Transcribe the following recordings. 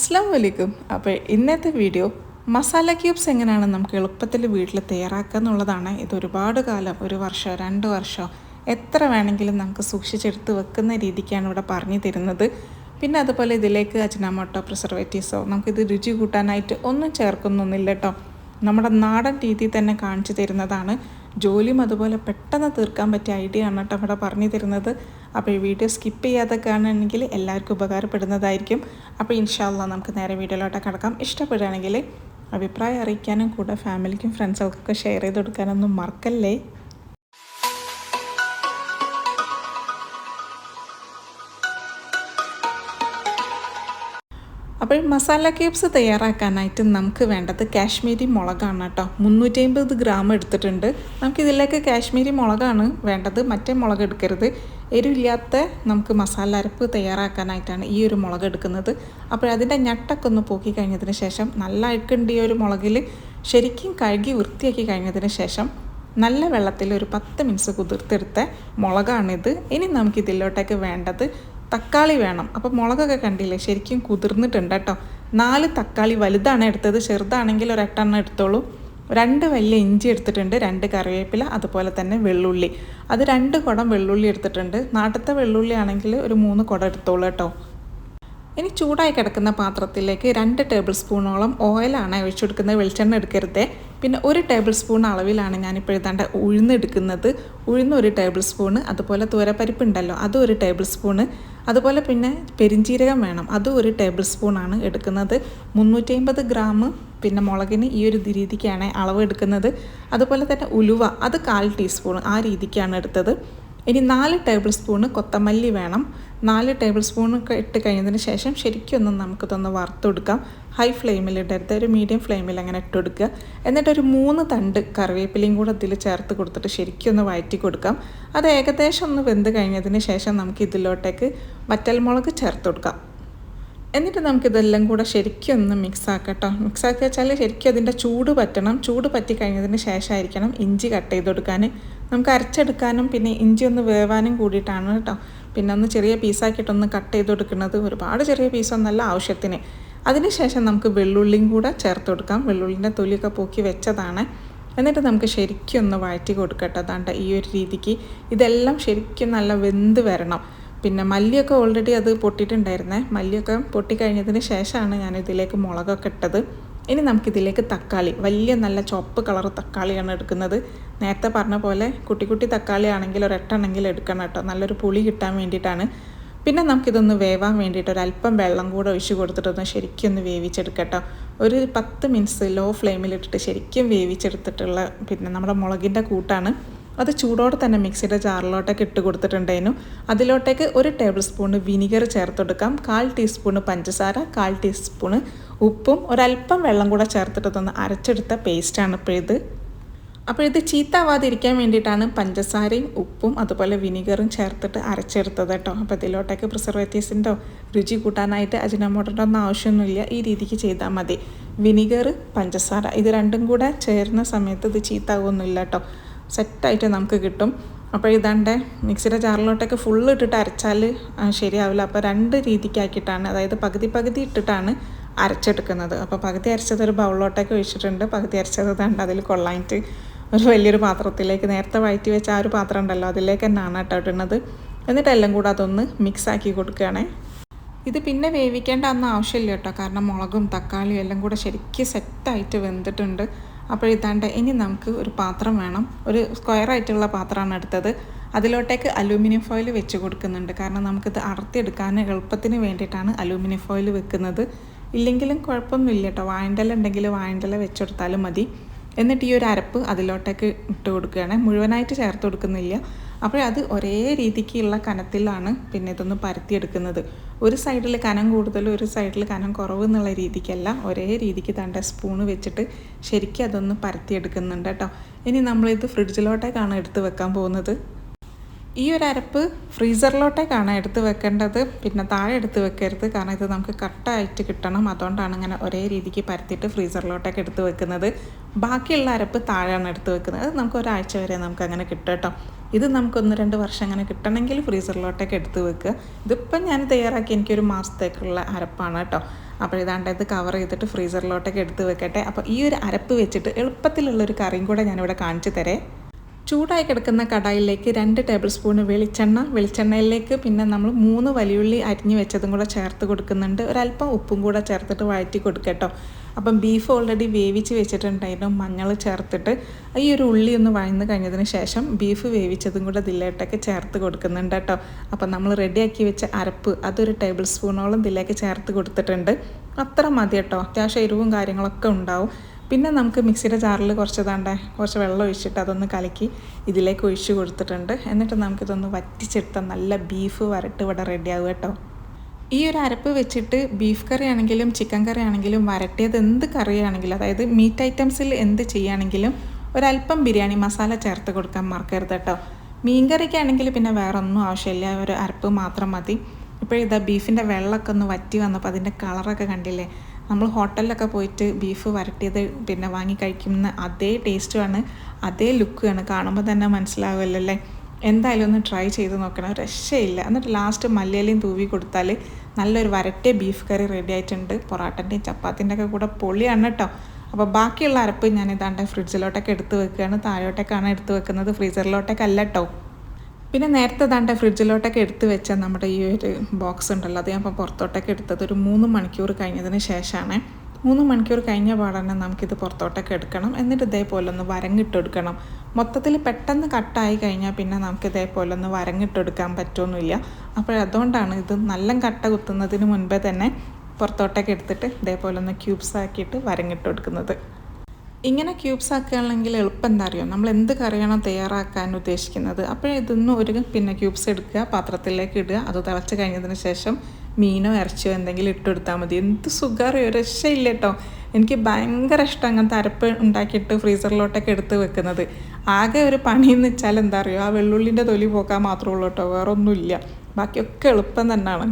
അസ്സാം വലൈക്കും അപ്പോൾ ഇന്നത്തെ വീഡിയോ മസാല ക്യൂബ്സ് എങ്ങനെയാണ് നമുക്ക് എളുപ്പത്തിൽ വീട്ടിൽ തയ്യാറാക്കുക എന്നുള്ളതാണ്. ഇത് ഒരുപാട് കാലം ഒരു വർഷം രണ്ട് വർഷമോ എത്ര വേണമെങ്കിലും നമുക്ക് സൂക്ഷിച്ചെടുത്ത് വെക്കുന്ന രീതിക്കാണ് ഇവിടെ പറഞ്ഞു തരുന്നത്. പിന്നെ അതുപോലെ ഇതിലേക്ക് അജിനാമോട്ടോ പ്രിസർവേറ്റീവ്സോ നമുക്കിത് രുചി കൂട്ടാനായിട്ട് ഒന്നും ചേർക്കുന്നൊന്നുമില്ല കേട്ടോ. നമ്മുടെ നാടൻ രീതി തന്നെ കാണിച്ചു തരുന്നതാണ്. ജോലിയും അതുപോലെ പെട്ടെന്ന് തീർക്കാൻ പറ്റിയ ഐഡിയ ആണ് കേട്ടോ ഇവിടെ പറഞ്ഞു തരുന്നത്. അപ്പോൾ ഈ വീഡിയോ സ്കിപ്പ് ചെയ്യാതെ കാണുകയാണെങ്കിൽ എല്ലാവർക്കും ഉപകാരപ്പെടുന്നതായിരിക്കും. അപ്പോൾ ഇൻഷാല്ല നമുക്ക് നേരെ വീഡിയോയിലോട്ട് കിടക്കാം. ഇഷ്ടപ്പെടുകയാണെങ്കിൽ അഭിപ്രായം അറിയിക്കാനും കൂടെ ഫാമിലിക്കും ഫ്രണ്ട്സുകൾക്കൊക്കെ ഷെയർ ചെയ്ത് കൊടുക്കാനൊന്നും മറക്കല്ലേ? അപ്പോൾ മസാല ക്യൂബ്സ് തയ്യാറാക്കാനായിട്ട് നമുക്ക് വേണ്ടത് കാശ്മീരി മുളകാണ് കേട്ടോ. മുന്നൂറ്റി അമ്പത് ഗ്രാം എടുത്തിട്ടുണ്ട്. നമുക്ക് ഇതിലേക്ക് കാശ്മീരി മുളകാണ് വേണ്ടത്. മറ്റേ മുളക് എടുക്കരുത്. എരിവില്ലാത്ത നമുക്ക് മസാല അരപ്പ് തയ്യാറാക്കാനായിട്ടാണ് ഈ ഒരു മുളക് എടുക്കുന്നത്. അപ്പോൾ അതിന്റെ ഞട്ടൊക്കെ ഒന്ന് പോക്കി കഴിഞ്ഞതിന് ശേഷം നല്ല അഴുക്കുണ്ട് ഈ ഒരു മുളകിൽ. ശരിക്കും കഴുകി വൃത്തിയാക്കി കഴിഞ്ഞതിന് ശേഷം നല്ല വെള്ളത്തിൽ ഒരു പത്ത് മിനിറ്റ്സ് കുതിർത്തെടുത്ത മുളകാണിത്. ഇനി നമുക്ക് ഇതിലോട്ടേക്ക് വേണ്ടത് തക്കാളി വേണം. അപ്പോൾ മുളകൊക്കെ കണ്ടില്ലേ ശരിക്കും കുതിർന്നിട്ടുണ്ട് കേട്ടോ. നാല് തക്കാളി വലുതാണ് എടുത്തത് ചെറുതാണെങ്കിൽ ഒരു എട്ടെണ്ണം എടുത്തോളൂ. രണ്ട് വലിയ ഇഞ്ചി എടുത്തിട്ടുണ്ട് രണ്ട് കറിവേപ്പില അതുപോലെ തന്നെ വെള്ളുള്ളി. അത് രണ്ട് കുടം വെള്ളുള്ളി എടുത്തിട്ടുണ്ട്. നാട്ടത്തെ വെള്ളുള്ളി ആണെങ്കിൽ ഒരു മൂന്ന് കുടം എടുത്തോളൂ കേട്ടോ. ഇനി ചൂടായി കിടക്കുന്ന പാത്രത്തിലേക്ക് രണ്ട് ടേബിൾ സ്പൂണോളം ഓയിലാണ് ഒഴിച്ചെടുക്കുന്നത് വെളിച്ചെണ്ണ എടുക്കരുതേ. പിന്നെ ഒരു ടേബിൾ സ്പൂൺ അളവിലാണ് ഞാനിപ്പോൾ എഴുതാണ്ട് ഉഴുന്നെടുക്കുന്നത്. ഉഴുന്ന് ഒരു ടേബിൾ സ്പൂണ് അതുപോലെ തൂരപ്പരിപ്പ് ഉണ്ടല്ലോ അതും ഒരു ടേബിൾ സ്പൂണ് അതുപോലെ പിന്നെ പെരിഞ്ചീരകം വേണം അതും ഒരു ടേബിൾ സ്പൂണാണ് എടുക്കുന്നത്. മുന്നൂറ്റി ഗ്രാം പിന്നെ മുളകിന് ഈ ഒരു രീതിക്കാണ് അളവ് എടുക്കുന്നത്. അതുപോലെ തന്നെ ഉലുവ അത് കാൽ ടീസ്പൂൺ ആ രീതിക്കാണ് എടുത്തത്. ഇനി നാല് ടേബിൾ സ്പൂണ് കൊത്തമല്ലി വേണം. നാല് ടേബിൾ സ്പൂൺ ഇട്ട് കഴിഞ്ഞതിന് ശേഷം ശരിക്കും ഒന്ന് നമുക്കിതൊന്ന് വറുത്തെടുക്കാം. ഹൈ ഫ്ലെയിമിൽ ഇടരുത്. ഒരു മീഡിയം ഫ്ലെയിമിൽ അങ്ങനെ ഇട്ടുകൊടുക്കുക എന്നിട്ട് ഒരു മൂന്ന് തണ്ട് കറിവേപ്പിലയും കൂടെ ഇതിൽ ചേർത്ത് കൊടുത്തിട്ട് ശരിക്കും ഒന്ന് വഴറ്റി കൊടുക്കാം. അത് ഏകദേശം ഒന്ന് വെന്ത് കഴിഞ്ഞതിന് ശേഷം നമുക്ക് ഇതിലോട്ടേക്ക് വറ്റൽമുളക് ചേർത്ത് കൊടുക്കാം. എന്നിട്ട് നമുക്കിതെല്ലാം കൂടെ ശരിക്കും ഒന്ന് മിക്സ് ആക്കട്ടോ മിക്സ് ആക്കി വെച്ചാൽ ശരിക്കും അതിന്റെ ചൂട് പറ്റണം. ചൂട് പറ്റി കഴിഞ്ഞതിന് ശേഷമായിരിക്കണം ഇഞ്ചി കട്ട് ചെയ്ത് കൊടുക്കാൻ നമുക്ക് അരച്ചെടുക്കാനും പിന്നെ ഇഞ്ചി ഒന്ന് വേവാനും കൂടിയിട്ടാണ് കേട്ടോ. പിന്നെ ഒന്ന് ചെറിയ പീസാക്കിയിട്ടൊന്ന് കട്ട് ചെയ്ത് കൊടുക്കുന്നത്. ഒരുപാട് ചെറിയ പീസൊന്നല്ല ആവശ്യത്തിന്. അതിനുശേഷം നമുക്ക് വെള്ളുള്ളിയും കൂടെ ചേർത്ത് കൊടുക്കാം. വെള്ളുള്ളിന്റെ തൊലിയൊക്കെ പോക്കി വെച്ചതാണ്. എന്നിട്ട് നമുക്ക് ശരിക്കും ഒന്ന് വഴറ്റി കൊടുക്കട്ടെ അതാണ്ട് ഈ ഒരു രീതിക്ക്. ഇതെല്ലാം ശരിക്കും നല്ല വെന്ത് വരണം. പിന്നെ മല്ലിയൊക്കെ ഓൾറെഡി അത് പൊട്ടിയിട്ടുണ്ടായിരുന്നേ. മല്ലിയൊക്കെ പൊട്ടിക്കഴിഞ്ഞതിന് ശേഷമാണ് ഞാൻ ഇതിലേക്ക് മുളകൊക്കെ ഇട്ടത്. ഇനി നമുക്കിതിലേക്ക് തക്കാളി വലിയ നല്ല ചുവപ്പ് കളർ തക്കാളിയാണ് എടുക്കുന്നത്. നേരത്തെ പറഞ്ഞ പോലെ കുട്ടി കുട്ടി തക്കാളി ആണെങ്കിൽ ഒരു എട്ടെണ്ണെങ്കിൽ എടുക്കണം കേട്ടോ. നല്ലൊരു പുളി കിട്ടാൻ വേണ്ടിയിട്ടാണ്. പിന്നെ നമുക്കിതൊന്ന് വേവാൻ വേണ്ടിയിട്ട് ഒരു അല്പം വെള്ളം കൂടെ ഒഴിച്ച് കൊടുത്തിട്ടൊന്ന് ഒന്ന് വേവിച്ചെടുക്കട്ടോ ഒരു പത്ത് മിനിറ്റ്സ് ലോ ഫ്ലെയിമിലിട്ടിട്ട് ശരിക്കും വേവിച്ചെടുത്തിട്ടുള്ള പിന്നെ നമ്മുടെ മുളകിന്റെ കൂട്ടാണ്. അത് ചൂടോടെ തന്നെ മിക്സിയുടെ ജാറിലോട്ടേക്ക് ഇട്ട് കൊടുത്തിട്ടുണ്ടായിരുന്നു. അതിലോട്ടേക്ക് ഒരു ടേബിൾ സ്പൂൺ വിനിഗർ ചേർത്ത് കൊടുക്കാം. കാൽ ടീസ്പൂണ് പഞ്ചസാര കാൽ ടീസ്പൂണ് ഉപ്പും ഒരല്പം വെള്ളം കൂടെ ചേർത്തിട്ട് തന്നെ അരച്ചെടുത്ത പേസ്റ്റാണ് ഇപ്പോൾ ഇത്. അപ്പോൾ ഇത് ചീത്താവാതിരിക്കാൻ വേണ്ടിയിട്ടാണ് പഞ്ചസാരയും ഉപ്പും അതുപോലെ വിനിഗറും ചേർത്തിട്ട് അരച്ചെടുത്തത് കേട്ടോ. അപ്പോൾ ഇതിലോട്ടേക്ക് പ്രിസർവേറ്റീവ്സിന്റെ രുചി കൂട്ടാനായിട്ട് അജിനമോട്ടന്റെ ഒന്നും ആവശ്യമൊന്നുമില്ല. ഈ രീതിക്ക് ചെയ്താൽ മതി. വിനിഗർ പഞ്ചസാര ഇത് രണ്ടും കൂടെ ചേരുന്ന സമയത്ത് ഇത് ചീത്താവുമൊന്നുമില്ല കേട്ടോ. സെറ്റായിട്ട് നമുക്ക് കിട്ടും. അപ്പോൾ ഇതാണ്ട് മിക്സിയുടെ ജാറിലോട്ടൊക്കെ ഫുള്ള് ഇട്ടിട്ട് അരച്ചാൽ ശരിയാവില്ല. അപ്പോൾ രണ്ട് രീതിക്കാക്കിയിട്ടാണ് അതായത് പകുതി പകുതി ഇട്ടിട്ടാണ് അരച്ചെടുക്കുന്നത്. അപ്പോൾ പകുതി അരച്ചത് ഒരു ബൗളിലോട്ടൊക്കെ ഒഴിച്ചിട്ടുണ്ട്. പകുതി അരച്ചത് തണ്ട് അതിൽ കൊള്ളായിട്ട് ഒരു വലിയൊരു പാത്രത്തിലേക്ക് നേരത്തെ വഴറ്റി വെച്ച ആ ഒരു പാത്രം ഉണ്ടല്ലോ അതിലേക്ക് തന്നെയാണ് കേട്ടോ ഇടുന്നത്. എന്നിട്ട് എല്ലാം കൂടെ അതൊന്ന് മിക്സ് ആക്കി കൊടുക്കുകയാണേ. ഇത് പിന്നെ വേവിക്കേണ്ട ഒന്നും ആവശ്യമില്ല കേട്ടോ. കാരണം മുളകും തക്കാളിയും എല്ലാം കൂടെ ശരിക്കും സെറ്റായിട്ട് വെന്തിട്ടുണ്ട്. അപ്പോൾ ഇതാണ്ട് ഇനി നമുക്ക് ഒരു പാത്രം വേണം. ഒരു സ്ക്വയർ ആയിട്ടുള്ള പാത്രമാണ് എടുത്തത്. അതിലോട്ടേക്ക് അലൂമിനിയം ഫോയിൽ വെച്ച് കൊടുക്കുന്നുണ്ട്. കാരണം നമുക്കിത് അടർത്തിയെടുക്കാൻ എളുപ്പത്തിന് വേണ്ടിയിട്ടാണ് അലൂമിനിയം ഫോയിൽ വെക്കുന്നത്. ഇല്ലെങ്കിലും കുഴപ്പമൊന്നുമില്ല കേട്ടോ. വായണ്ടല ഉണ്ടെങ്കിൽ വായണ്ടല വെച്ചെടുത്താലും മതി. എന്നിട്ട് ഈ ഒരു അരപ്പ് അതിലോട്ടേക്ക് ഇട്ട് കൊടുക്കുകയാണ്. മുഴുവനായിട്ട് ചേർത്ത് കൊടുക്കുന്നില്ല. അപ്പോൾ അത് ഒരേ രീതിക്കുള്ള കനത്തിലാണ് പിന്നെ ഇതൊന്ന് പരത്തിയെടുക്കുന്നത്. ഒരു സൈഡിൽ കനം കൂടുതൽ ഒരു സൈഡിൽ കനം കുറവ് എന്നുള്ള രീതിക്കല്ല. ഒരേ രീതിക്ക് തണ്ട സ്പൂണ് വെച്ചിട്ട് ശരിക്കും അതൊന്ന് പരത്തിയെടുക്കുന്നുണ്ട് കേട്ടോ. ഇനി നമ്മളിത് ഫ്രിഡ്ജിലോട്ടേക്കാണ് എടുത്ത് വെക്കാൻ പോകുന്നത്. ഈ ഒരു അരപ്പ് ഫ്രീസറിലോട്ടേക്കാണ് എടുത്ത് വെക്കേണ്ടത് പിന്നെ താഴെ എടുത്ത് വെക്കരുത്. കാരണം ഇത് നമുക്ക് കട്ടായിട്ട് കിട്ടണം. അതുകൊണ്ടാണ് ഇങ്ങനെ ഒരേ രീതിക്ക് പരത്തിയിട്ട് ഫ്രീസറിലോട്ടേക്ക് എടുത്ത് വെക്കുന്നത്. ബാക്കിയുള്ള അരപ്പ് താഴെയാണ് എടുത്ത് വെക്കുന്നത്. നമുക്ക് ഒരാഴ്ച വരെ നമുക്ക് അങ്ങനെ കിട്ടും കേട്ടോ. ഇത് നമുക്കൊന്ന് രണ്ട് വർഷം അങ്ങനെ കിട്ടണമെങ്കിൽ ഫ്രീസറിലോട്ടേക്ക് എടുത്ത് വെക്കുക. ഇതിപ്പം ഞാൻ തയ്യാറാക്കി എനിക്കൊരു മാസത്തേക്കുള്ള അരപ്പാണ് കേട്ടോ. അപ്പോൾ ഇതാണ്ട് ഇത് കവർ ചെയ്തിട്ട് ഫ്രീസറിലോട്ടേക്ക് എടുത്ത് വെക്കട്ടെ. അപ്പോൾ ഈ ഒരു അരപ്പ് വെച്ചിട്ട് എളുപ്പത്തിലുള്ളൊരു കറിയും കൂടെ ഞാനിവിടെ കാണിച്ചു തരേ. ചൂടായി കിടക്കുന്ന കടായിലേക്ക് രണ്ട് ടേബിൾ സ്പൂൺ വെളിച്ചെണ്ണ വെളിച്ചെണ്ണയിലേക്ക് പിന്നെ നമ്മൾ മൂന്ന് വലിയുള്ളി അരിഞ്ഞു വെച്ചതും കൂടെ ചേർത്ത് കൊടുക്കുന്നുണ്ട്. ഒരല്പം ഉപ്പും കൂടെ ചേർത്തിട്ട് വഴറ്റി കൊടുക്കട്ടോ അപ്പം ബീഫ് ഓൾറെഡി വേവിച്ച് വെച്ചിട്ടുണ്ടായിരുന്നു മഞ്ഞൾ ചേർത്തിട്ട്. ഈ ഒരു ഉള്ളി ഒന്ന് വഴന്ന് കഴിഞ്ഞതിന് ശേഷം ബീഫ് വേവിച്ചതും കൂടെ ദില്ലേട്ടൊക്കെ ചേർത്ത് കൊടുക്കുന്നുണ്ട് കേട്ടോ അപ്പം നമ്മൾ റെഡിയാക്കി വെച്ച അരപ്പ് അതൊരു ടേബിൾ സ്പൂണോളം ഇതിലേക്ക് ചേർത്ത് കൊടുത്തിട്ടുണ്ട്. അത്ര മതി കേട്ടോ അത്യാവശ്യം എരിവും കാര്യങ്ങളൊക്കെ ഉണ്ടാവും. പിന്നെ നമുക്ക് മിക്സിയുടെ ജാറിൽ കുറച്ച് താണ്ടേ കുറച്ച് വെള്ളം ഒഴിച്ചിട്ട് അതൊന്ന് കലക്കി ഇതിലേക്ക് ഒഴിച്ച് കൊടുത്തിട്ടുണ്ട്. എന്നിട്ട് നമുക്കിതൊന്ന് വറ്റിച്ചെടുത്ത നല്ല ബീഫ് വരട്ട് ഇവിടെ റെഡിയാവും കേട്ടോ. ഈ ഒരു അരപ്പ് വെച്ചിട്ട് ബീഫ് കറി ആണെങ്കിലും ചിക്കൻ കറി ആണെങ്കിലും വരട്ടിയത് എന്ത് കറിയാണെങ്കിലും അതായത് മീറ്റ് ഐറ്റംസിൽ എന്ത് ചെയ്യുകയാണെങ്കിലും ഒരല്പം ബിരിയാണി മസാല ചേർത്ത് കൊടുക്കാൻ മറക്കരുത് കേട്ടോ. മീൻ കറിക്കാണെങ്കിൽ പിന്നെ വേറെ ഒന്നും ആവശ്യമില്ല ഒരു അരപ്പ് മാത്രം മതി. ഇപ്പോഴിതാ ബീഫിന്റെ വെള്ളമൊക്കെ ഒന്ന് വറ്റി വന്നപ്പോൾ അതിന്റെ കളറൊക്കെ കണ്ടില്ലേ? നമ്മൾ ഹോട്ടലിലൊക്കെ പോയിട്ട് ബീഫ് വരട്ടിയത് പിന്നെ വാങ്ങി കഴിക്കുന്ന അതേ ടേസ്റ്റുമാണ് അതേ ലുക്കുമാണ് കാണുമ്പോൾ തന്നെ മനസ്സിലാവുമല്ലോ അല്ലേ എന്തായാലും ഒന്ന് ട്രൈ ചെയ്ത് നോക്കണം. രക്ഷയില്ല. എന്നിട്ട് ലാസ്റ്റ് മല്ലിയിലയും തൂവി കൊടുത്താൽ നല്ലൊരു വരട്ടിയ ബീഫ് കറി റെഡി ആയിട്ടുണ്ട്. പൊറാട്ടന്റെയും ചപ്പാത്തിന്റെ ഒക്കെ കൂടെ പൊളിയാണ് കേട്ടോ അപ്പോൾ ബാക്കിയുള്ള അരപ്പ് ഞാൻ ഇതാണ്ട് ഫ്രിഡ്ജിലോട്ടൊക്കെ എടുത്ത് വെക്കുകയാണ് താഴോട്ടേക്കാണ് എടുത്ത് വെക്കുന്നത്. ഫ്രീസറിലോട്ടേക്കല്ല കേട്ടോ പിന്നെ നേരത്തെ ദാണ്ട ഫ്രിഡ്ജിലോട്ടൊക്കെ എടുത്ത് വെച്ച നമ്മുടെ ഈ ഒരു ബോക്സ് ഉണ്ടല്ലോ അത് ഞാൻ ഇപ്പോൾ പുറത്തോട്ടൊക്കെ എടുത്തത് ഒരു മൂന്ന് മണിക്കൂർ കഴിഞ്ഞതിന് ശേഷമാണ്. മൂന്ന് മണിക്കൂർ കഴിഞ്ഞ പാടന്നെ നമുക്കിത് പുറത്തോട്ടൊക്കെ എടുക്കണം. എന്നിട്ട് ഇതേപോലെ ഒന്ന് വരങ്ങിട്ടെടുക്കണം മൊത്തത്തിൽ പെട്ടെന്ന് കട്ടായി കഴിഞ്ഞാൽ പിന്നെ നമുക്ക് ഇതേപോലെ ഒന്ന് വരങ്ങിട്ടെടുക്കാൻ പറ്റുമൊന്നുമില്ല അപ്പോൾ അതുകൊണ്ടാണ് ഇത് നല്ല കട്ട കുത്തുന്നതിന് മുൻപേ തന്നെ പുറത്തോട്ടൊക്കെ എടുത്തിട്ട് ഇതേപോലെ ഒന്ന് ക്യൂബ്സ് ആക്കിയിട്ട് വരങ്ങിട്ടെടുക്കുന്നത് ഇങ്ങനെ ക്യൂബ്സ് ആക്കുകയാണെങ്കിൽ എളുപ്പം എന്താ അറിയോ? നമ്മൾ എന്ത് കറിയാണോ തയ്യാറാക്കാൻ ഉദ്ദേശിക്കുന്നത് അപ്പോൾ ഇതൊന്നും ഒരു പിന്നെ ക്യൂബ്സ് എടുക്കുക പാത്രത്തിലേക്ക് ഇടുക അത് തിളച്ച് കഴിഞ്ഞതിന് ശേഷം മീനോ ഇറച്ചിയോ എന്തെങ്കിലും ഇട്ടെടുത്താൽ മതി. എന്ത് സുഖറിയോ രക്ഷയില്ല കേട്ടോ. എനിക്ക് ഭയങ്കര ഇഷ്ടം അങ്ങനത്തെ അരപ്പ് ഉണ്ടാക്കിയിട്ട് ഫ്രീസറിലോട്ടൊക്കെ എടുത്ത് വെക്കുന്നത്. ആകെ ഒരു പണിയെന്ന് വെച്ചാൽ എന്താ അറിയോ? ആ വെള്ളുള്ളിന്റെ തൊലി പോക്കാൻ മാത്രമേ ഉള്ളൂ കേട്ടോ. വേറെ ഒന്നുമില്ല ബാക്കിയൊക്കെ എളുപ്പം തന്നെയാണ്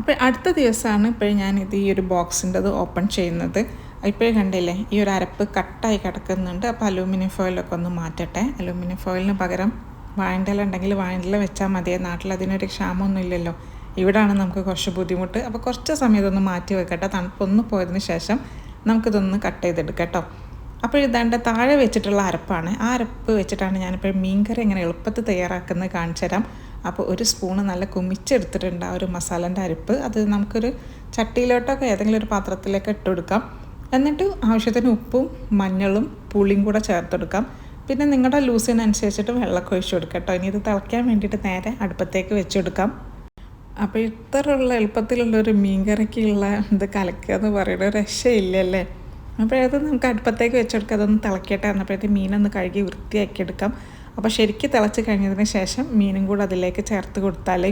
അപ്പോൾ അടുത്ത ദിവസമാണ് ഇപ്പോൾ ഞാൻ ഇത് ഈ ഒരു ബോക്സിന്റെത് ഓപ്പൺ ചെയ്യുന്നത്. ഇപ്പോഴും കണ്ടില്ലേ ഈ ഒരു അരപ്പ് കട്ടായി കിടക്കുന്നുണ്ട്. അപ്പോൾ അലൂമിനിയം ഫോയിലൊക്കെ ഒന്ന് മാറ്റട്ടെ. അലൂമിനിയം ഫോയിലിന് പകരം വാഴന്റെല ഉണ്ടെങ്കിൽ വാഴന്റെല വെച്ചാൽ മതിയെ. നാട്ടിൽ അതിനൊരു ക്ഷാമമൊന്നും ഇല്ലല്ലോ. ഇവിടാണ് നമുക്ക് കുറച്ച് ബുദ്ധിമുട്ട്. അപ്പോൾ കുറച്ച് സമയം ഇതൊന്ന് മാറ്റി വെക്കട്ടെ. തണുപ്പൊന്ന് പോയതിന് ശേഷം നമുക്കിതൊന്ന് കട്ട് ചെയ്തെടുക്കാം കേട്ടോ. അപ്പോൾ ഇതാണ്ട് താഴെ വെച്ചിട്ടുള്ള അരപ്പാണ്. ആ അരപ്പ് വെച്ചിട്ടാണ് ഞാനിപ്പോൾ മീൻകറി എങ്ങനെ എളുപ്പത്തിൽ തയ്യാറാക്കുന്നത് കാണിച്ചു തരാം. അപ്പോൾ ഒരു സ്പൂണ് നല്ല കുമിച്ചെടുത്തിട്ടുണ്ട് ആ ഒരു മസാലന്റെ അരപ്പ്. അത് നമുക്കൊരു ചട്ടിയിലോട്ടൊക്കെ ഏതെങ്കിലും ഒരു പാത്രത്തിലേക്ക് ഇട്ട് കൊടുക്കാം. എന്നിട്ട് ആവശ്യത്തിന് ഉപ്പും മഞ്ഞളും പുളിയും കൂടെ ചേർത്തെടുക്കാം. പിന്നെ നിങ്ങളുടെ ലൂസിനനുസരിച്ചിട്ട് വെള്ളമൊക്കെ ഒഴിച്ചു കൊടുക്കാം കേട്ടോ. ഇനി ഇത് തിളയ്ക്കാൻ വേണ്ടിയിട്ട് നേരെ അടുപ്പത്തേക്ക് വെച്ചെടുക്കാം. അപ്പോൾ ഇത്രയുള്ള എളുപ്പത്തിലുള്ള ഒരു മീൻകറിക്കുള്ള ഇത് കലക്കുക എന്ന് പറയുന്നത് രക്ഷയില്ലല്ലേ? അപ്പോഴത് നമുക്ക് അടുപ്പത്തേക്ക് വെച്ചെടുക്കുക അതൊന്ന് തിളക്കട്ടെ എന്നപ്പോഴത്തെ മീനൊന്ന് കഴുകി വൃത്തിയാക്കി എടുക്കാം അപ്പോൾ ശരിക്കും തിളച്ച് കഴിഞ്ഞതിന് ശേഷം മീനും കൂടെ അതിലേക്ക് ചേർത്ത് കൊടുത്താൽ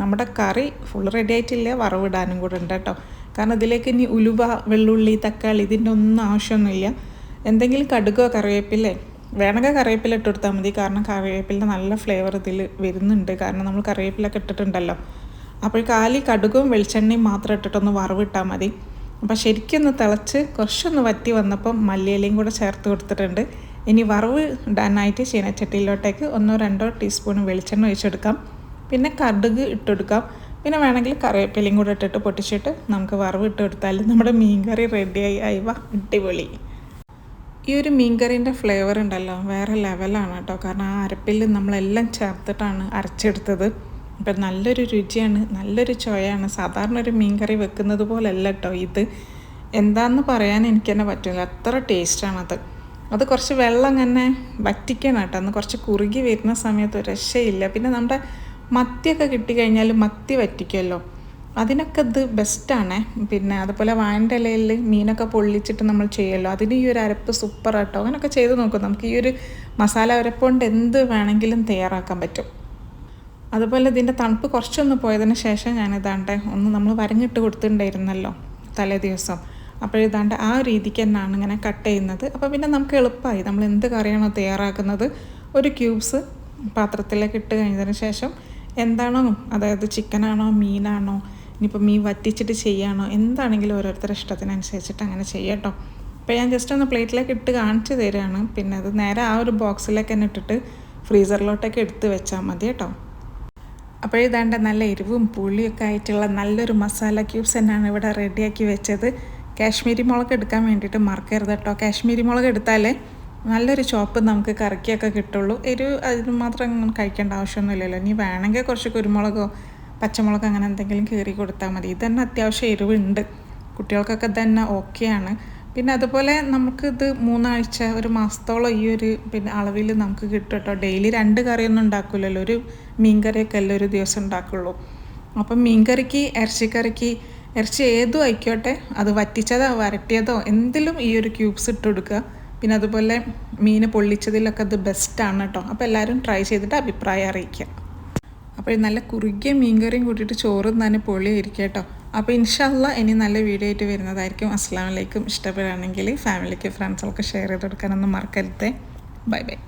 നമ്മുടെ കറി ഫുൾ റെഡി ആയിട്ടില്ല. വറവിടാനും കൂടെ ഉണ്ട് കേട്ടോ. കാരണം ഇതിലേക്ക് ഇനി ഉലുവ വെള്ളുള്ളി തക്കാളി ഇതിന്റെ ഒന്നും ആവശ്യമൊന്നുമില്ല. എന്തെങ്കിലും കടുകോ കറിവേപ്പില്ലേ വേണമെങ്കിൽ കറിവേപ്പില ഇട്ട് കൊടുത്താൽ മതി. കാരണം കറിവേപ്പിലിന്റെ നല്ല ഫ്ലേവർ ഇതിൽ വരുന്നുണ്ട്. കാരണം നമ്മൾ കറിവേപ്പിലൊക്കെ ഇട്ടിട്ടുണ്ടല്ലോ. അപ്പോൾ കാലി കടുകും വെളിച്ചെണ്ണയും മാത്രം ഇട്ടിട്ടൊന്ന് വറവിട്ടാൽ മതി. അപ്പോൾ ശരിക്കൊന്ന് തിളച്ച് കുറച്ചൊന്ന് വറ്റി വന്നപ്പം മല്ലിയിലയും കൂടെ ചേർത്ത് കൊടുത്തിട്ടുണ്ട്. ഇനി വറവ് ഡാനായിട്ട് ചീനച്ചട്ടിയിലോട്ടേക്ക് ഒന്നോ രണ്ടോ ടീസ്പൂൺ വെളിച്ചെണ്ണ ഒഴിച്ചെടുക്കാം. പിന്നെ കടുക് ഇട്ടെടുക്കാം പിന്നെ വേണമെങ്കിൽ കറിവേപ്പിലയും കൂടെ ഇട്ടിട്ട് പൊട്ടിച്ചിട്ട് നമുക്ക് വറവ് ഇട്ട് കൊടുത്താൽ നമ്മുടെ മീൻകറി റെഡിയായി. അയവ അടിപൊളി. ഈ ഒരു മീൻകറീന്റെ ഫ്ലേവർ ഉണ്ടല്ലോ വേറെ ലെവലാണ് കേട്ടോ. കാരണം ആ അരപ്പിൽ നമ്മളെല്ലാം ചേർത്തിട്ടാണ് അരച്ചെടുത്തത്. അപ്പം നല്ലൊരു രുചിയാണ് നല്ലൊരു ചോയാണ് സാധാരണ ഒരു മീൻകറി വെക്കുന്നത് പോലല്ല കേട്ടോ ഇത്. എന്താണെന്ന് പറയാൻ എനിക്ക് തന്നെ പറ്റില്ല. അത്ര ടേസ്റ്റാണത്. അത് കുറച്ച് വെള്ളം അങ്ങനെ വറ്റിക്കണം കേട്ടോ. അന്ന് കുറച്ച് കുറുകി വരുന്ന സമയത്ത് രക്ഷയില്ല പിന്നെ നമ്മുടെ മത്തിയൊക്കെ കിട്ടിക്കഴിഞ്ഞാൽ മത്തി വറ്റിക്കുമല്ലോ. അതിനൊക്കെ ഇത് ബെസ്റ്റാണ് പിന്നെ അതുപോലെ വാഴന്റെ ഇലയിൽ മീനൊക്കെ പൊള്ളിച്ചിട്ട് നമ്മൾ ചെയ്യുമല്ലോ. അതിന് ഈ ഒരു അരപ്പ് സൂപ്പർ ആട്ടോ. അങ്ങനെയൊക്കെ ചെയ്ത് നോക്കും. നമുക്ക് ഈ ഒരു മസാല അരപ്പ് കൊണ്ട് എന്ത് വേണമെങ്കിലും തയ്യാറാക്കാൻ പറ്റും. അതുപോലെ ഇതിന്റെ തണുപ്പ് കുറച്ചൊന്ന് പോയതിന് ശേഷം ഞാനിതാണ്ട് ഒന്ന് നമ്മൾ വരഞ്ഞിട്ട് കൊടുത്തിട്ടുണ്ടായിരുന്നല്ലോ തലേ ദിവസം. അപ്പോഴിതാണ്ട് ആ രീതിക്ക് തന്നെയാണ് ഇങ്ങനെ കട്ട് ചെയ്യുന്നത്. അപ്പോൾ പിന്നെ നമുക്ക് എളുപ്പമായി നമ്മൾ എന്ത് കറിയാണോ തയ്യാറാക്കുന്നത് ഒരു ക്യൂബ്സ് പാത്രത്തിലേക്ക് ഇട്ട് കഴിഞ്ഞതിന് ശേഷം എന്താണോ? അതായത് ചിക്കനാണോ മീനാണോ ഇനിയിപ്പോൾ മീൻ വറ്റിച്ചിട്ട് ചെയ്യാണോ എന്താണെങ്കിലും ഓരോരുത്തരുടെ ഇഷ്ടത്തിനനുസരിച്ചിട്ട് അങ്ങനെ ചെയ്യട്ടോ അപ്പോൾ ഞാൻ ജസ്റ്റ് ഒന്ന് പ്ലേറ്റിലേക്ക് ഇട്ട് കാണിച്ചു തരികയാണ് പിന്നെ അത് നേരെ ആ ഒരു ബോക്സിലേക്ക് തന്നെ ഇട്ടിട്ട് ഫ്രീസറിലോട്ടൊക്കെ എടുത്ത് വെച്ചാൽ മതി കേട്ടോ അപ്പോൾ ഇതാണ്ട് നല്ല എരിവും പുളിയൊക്കെ ആയിട്ടുള്ള നല്ലൊരു മസാല ക്യൂബ്സ് തന്നെയാണ് ഇവിടെ റെഡിയാക്കി വെച്ചത്. കാശ്മീരി മുളക് എടുക്കാൻ വേണ്ടിയിട്ട് മറക്കരുത് കേട്ടോ കാശ്മീരി മുളക് എടുത്താലേ നല്ലൊരു ചോപ്പ് നമുക്ക് കറക്കിയൊക്കെ കിട്ടുള്ളൂ. എരിവ് അതിന് മാത്രം കഴിക്കേണ്ട ആവശ്യമൊന്നുമില്ലല്ലോ. ഇനി വേണമെങ്കിൽ കുറച്ച് കുരുമുളകോ പച്ചമുളകോ അങ്ങനെ എന്തെങ്കിലും കീറി കൊടുത്താൽ മതി. ഇതന്നെ അത്യാവശ്യം എരിവുണ്ട്. കുട്ടികൾക്കൊക്കെ തന്നെ ഓക്കെയാണ് പിന്നെ അതുപോലെ നമുക്കിത് മൂന്നാഴ്ച ഒരു മാസത്തോളം ഈ ഒരു പിന്നെ അളവിൽ നമുക്ക് കിട്ടും കേട്ടോ. ഡെയിലി രണ്ട് കറിയൊന്നും ഉണ്ടാക്കില്ലല്ലോ ഒരു മീൻകറിയൊക്കെ അല്ലേ ഒരു ദിവസം ഉണ്ടാക്കുള്ളൂ. അപ്പം മീൻകറിക്ക് ഇറച്ചിക്കറിക്ക് ഇറച്ചി ഏതും ആയിക്കോട്ടെ. അത് വറ്റിച്ചതോ വരട്ടിയതോ എന്തിലും ഈ ഒരു ക്യൂബ്സ് ഇട്ട് കൊടുക്കുക. പിന്നെ അതുപോലെ മീൻ പൊള്ളിച്ചതിലൊക്കെ അത് ബെസ്റ്റാണ് കേട്ടോ അപ്പോൾ എല്ലാവരും ട്രൈ ചെയ്തിട്ട് അഭിപ്രായം അറിയിക്കുക. അപ്പോൾ നല്ല കുറുകിയ മീൻകറിയും കൂട്ടിയിട്ട് ചോറും തന്നെ പൊളിയായിരിക്കും കേട്ടോ അപ്പോൾ ഇൻഷല്ല ഇനി നല്ല വീഡിയോ ആയിട്ട് വരുന്നതായിരിക്കും. അസ്സാം വലൈക്കും ഇഷ്ടപ്പെടുകയാണെങ്കിൽ ഫാമിലിക്ക് ഫ്രണ്ട്സൊക്കെ ഷെയർ ചെയ്ത് കൊടുക്കാനൊന്നും മറക്കരുത്. Bye bye